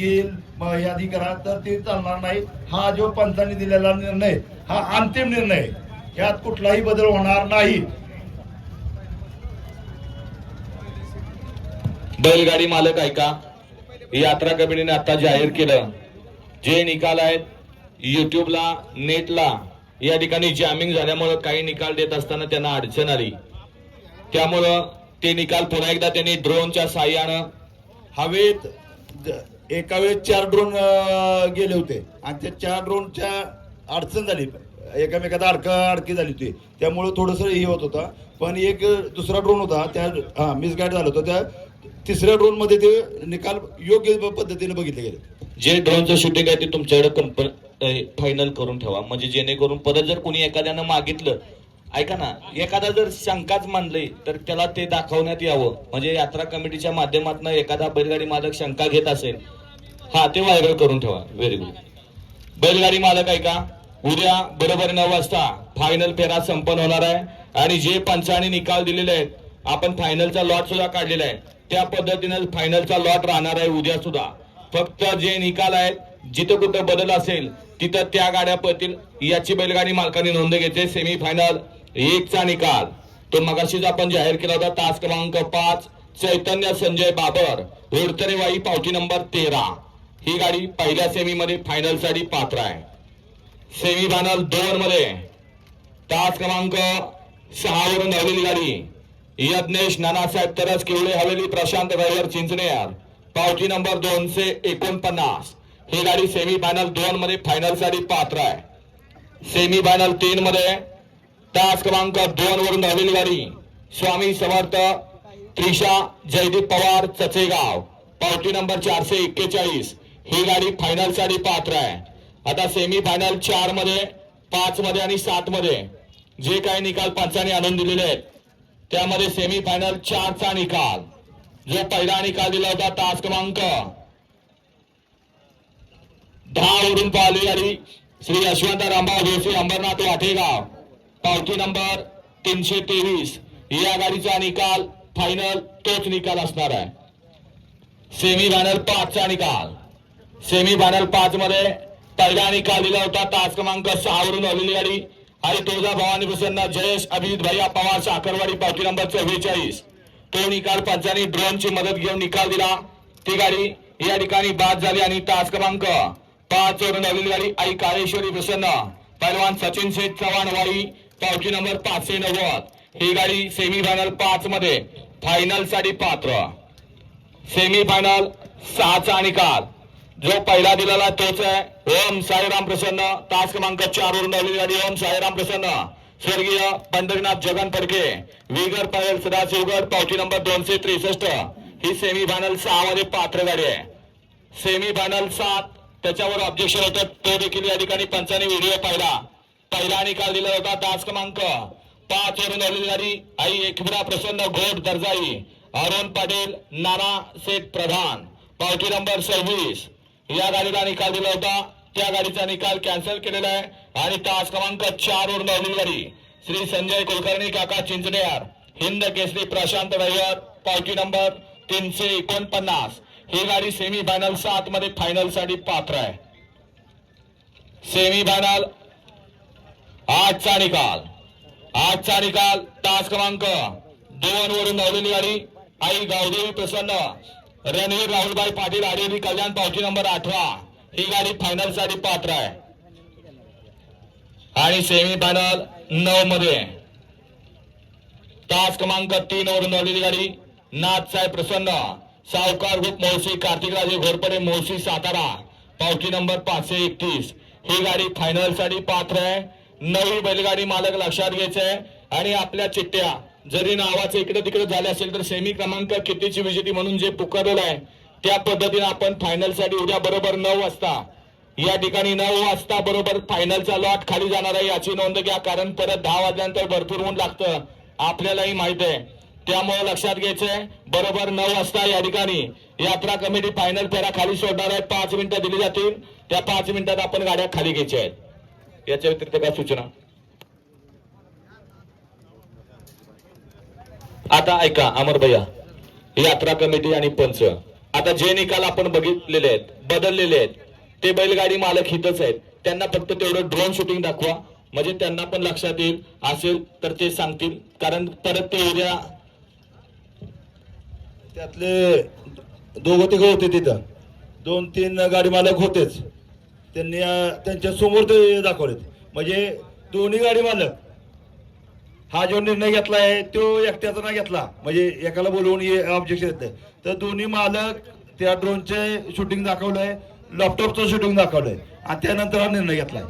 येईल. यादी करा तर ते चालणार नाही. हा जो पंचांनी दिलेला निर्णय हा अंतिम निर्णय आहे. यात कुठलाही बदल होणार नाही. बैलगाडी मालक ऐका. यात्रा कमिटीने आता जाहीर केलं. जे निकाल आहेत युट्यूबला नेटला या ठिकाणी जॅमिंग झाल्यामुळं काही निकाल देत असताना त्यांना अडचण आली. त्यामुळं ते निकाल पुन्हा एकदा त्यांनी ड्रोनच्या साह्यानं हवेत एका वेळेस चार ड्रोन गेले होते. आणि त्या चार ड्रोनच्या अडचण झाली. एकामेकात अडका अडकी झाली होती. त्यामुळे थोडंसं हे होत होता. पण एक दुसरा ड्रोन होता त्या हा मिसगाईड झाला होता. त्या तिसऱ्या ड्रोनमध्ये ते निकाल योग्य पद्धतीने बघितले गेले. जे ड्रोनचं शूटिंग आहे ते तुमच्याकडे कंपनी फायनल करून ठेवा. म्हणजे जेणेकरून परत जर कोणी एखाद्यानं मागितलं ऐका ना एखादा जर शंकाच मानले तर त्याला ते दाखवण्यात यावं. म्हणजे यात्रा कमिटीच्या माध्यमातून एखादा बैलगाडी मालक शंका घेत असेल हा ते व्हायरल करून ठेवा. व्हेरी गुड बैलगाडी मालक ऐका उद्या बरोबर नऊ वाजता फायनल फेरा संपन्न होणार आहे. आणि जे पंचाने निकाल दिलेले आहेत आपण फायनलचा लॉट सुद्धा काढलेला आहे. त्या पद्धतीने फायनलचा लॉट राहणार आहे उद्या सुद्धा. फक्त जे निकाल आहेत जिथं कुठं बदल असेल तिथं त्या गाड्या पळतील. याची बैलगाडी मालकाने नोंद घेते सेमी फायनल एकचा निकाल. तो मगाशीच आपण जाहीर केला होता तास क्रमांक पाच चैतन्य संजय बाबर रोडतरेवाई पावती नंबर तेरा. ही गाडी पहिल्या सेमी मध्ये फायनल साठी पात्र आहे. सेमी फायनल दोन मध्ये तास क्रमांक सहा वरून धावलेली गाडी यज्ञेश नानासाहेब तरस किवळे हवेली प्रशांत ड्रायव्हर चिंचणेर पावती नंबर दोनशे एकोणपन्नास. ही गाडी सेमी फायनल दोन मध्ये फायनल साठी पात्र आहे. सेमी फायनल तीन मध्ये तास क्रमांक दोन वरून धावलेली गाडी स्वामी समर्थ, त्रिशा, जयदीप पवार, चचेगाव. पावती नंबर चारशे एक्केचाळीस. ही गाडी फायनलसाठी पात्र आहे. आता सेमी फायनल चारमध्ये पाच मध्ये आणि सात मध्ये जे काही निकाल पंचाने आणून दिलेले आहेत त्यामध्ये सेमी फायनल चारचा निकाल. जो पहिला निकाल दिला होता तास क्रमांक दहा वरून पाहिली गाडी. श्री यशवंत रामभाऊ जोशी अंबरनाथ वाटेगाव पावती नंबर तीनशे तेवीस. या गाडीचा निकाल फायनल तोच निकाल असणार आहे. सेमी फायनल पाचचा निकाल. सेमी फायनल पाच मध्ये पहिला निकाल दिला होता. तास क्रमांक सहा वरून आलेली गाडी आणि तुळजा भवानी प्रसन्न जयेश अभिजित भैया पवार साखरवाडी पावती नंबर चव्वेचाळीस. तो निकाल पंचांनी ड्रोनची मदत घेऊन निकाल दिला. ती गाडी या ठिकाणी बाद झाली आणि तास क्रमांक पाच वरून आलेली गाडी आई काळेश्वरी प्रसन्न पैलवान सचिन शेठ चव्हाण वाई पावती नंबर पाचशे नव्वद. ही गाडी सेमी फायनल पाच मध्ये फायनलसाठी पात्र. सेमी फायनल सहाचा निकाल. जो पहिला दिलेला तोच आहे. ओम साईराम प्रसन्न. तास क्रमांक चार वरून आलेली गाडी. ओम साईराम प्रसन्न. स्वर्गीय पंढरीनाथ जगन फडके. विगर पायल सदाशिवगड पावती नंबर दोनशे त्रेसष्ट. ही सेमी फायनल सहा मध्ये पात्र गाडी आहे. सेमी फायनल सात. त्याच्यावर ऑब्जेक्शन होतं. तो देखील या ठिकाणी पंचाने व्हिडिओ पाहिला. पहिला निकाल दिला होता तास क्रमांक पाच वरून आलेली गाडी. आई एकविरा प्रसन्न. घोट दर्जाई. अरुण पाटील नाना शेठ प्रधान. पावती नंबर सव्वीस. या गाडीला निकाल दिला होता. त्या गाडीचा निकाल कॅन्सल केलेला आहे. आणि तास क्रमांक चार वर आलेली गाडी श्री संजय कुलकर्णी काका चिंचणेर. हिंद केसरी प्रशांत ड्रायव्हर पावती नंबर तीनशे एकोणपन्नास. ही गाडी सेमी फायनल सात मध्ये फायनलसाठी पात्र आहे. सेमी फायनल आठचा निकाल. आठचा निकाल तास क्रमांक दोन वरून धावलेली गाडी आई गावदेवी प्रसन्न. रणवीर राहुलभाई पाटील आडेरी कल्याण पावती नंबर आठवा ही गाडी फायनलसाठी पात्र आहे. आणि सेमी फायनल नऊ मध्ये. तास क्रमांक तीन वरून धावलेली गाडी. नाथसाहेब प्रसन्न. सावकार ग्रुप मोसी कार्तिकराजे घोरपडे मोसी सातारा. पावती नंबर पाचशे एकतीस. ही गाडी फायनलसाठी पात्र आहे. नवी बैलगाडी मालक लक्षात घ्यायचंय आहे. आणि आपल्या चिठ्ठ्या. जरी नावाचं इकडे तिकडे झाले असेल तर सेमी क्रमांक कितीची विजेती म्हणून जे पुकारलेलं आहे त्या पद्धतीने आपण फायनलसाठी उद्या बरोबर नऊ वाजता या ठिकाणी नऊ वाजता बरोबर फायनलचा लॉट खाली जाणार आहे याची नोंद घ्या कारण परत दहा वाजल्यानंतर भरपूर ऊन लागतं. आपल्यालाही माहीत आहे. त्यामुळे लक्षात घ्यायचंय बरोबर नऊ वाजता या ठिकाणी यात्रा कमिटी फायनल फेरा खाली सोडणार आहे पाच मिनिटं दिली जातील. त्या पाच मिनिटात आपण गाड्या खाली घ्यायच्या आहेत. याच्या व्यतिरिक्त काय सूचना? आता ऐका अमर भैया. यात्रा कमिटी आणि पंच. आता जे निकाल आपण बघितलेले आहेत बदललेले आहेत ते बैलगाडी मालक हितच आहेत. त्यांना फक्त तेवढं ड्रोन शूटिंग दाखवा. म्हणजे त्यांना पण लक्षात येईल असेल तर ते सांगतील. कारण परत ते उद्या त्यातले दोघं तिघं होते तिथं. दोन तीन गाडी मालक होतेच. त्यांनी त्यांच्यासमोर ते दाखवलेत. म्हणजे दोन्ही गाडी मालक हा जो निर्णय घेतला आहे तो एकट्याचा नाही घेतला. म्हणजे एकाला बोलवून ऑब्जेक्शन येतं. तर दोन्ही मालक त्या ड्रोनचे शूटिंग दाखवलंय लॅपटॉपचं शूटिंग दाखवलंय. आणि त्यानंतर हा निर्णय घेतलाय.